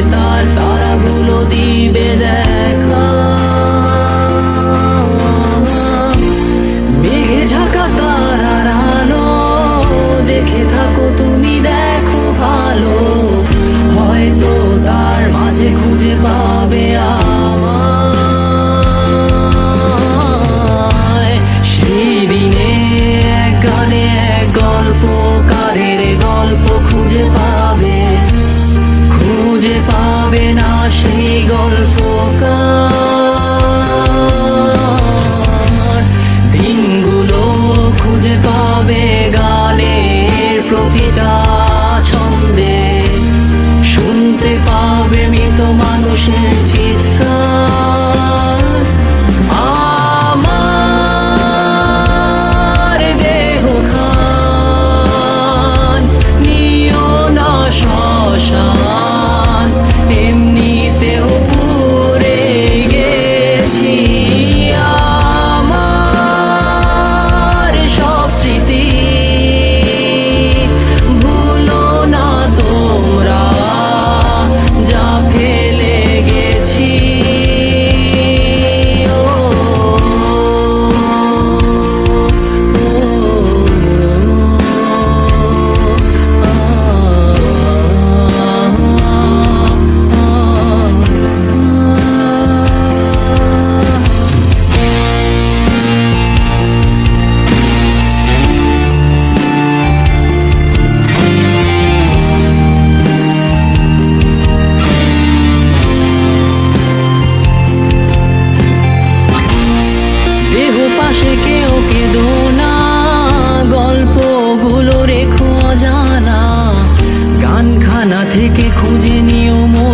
শেষে তার মানুষের চিৎকার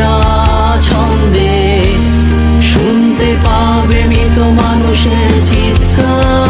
প্রতিটা ছন্দে শুনতে পাবে মৃত মানুষের চিৎকার।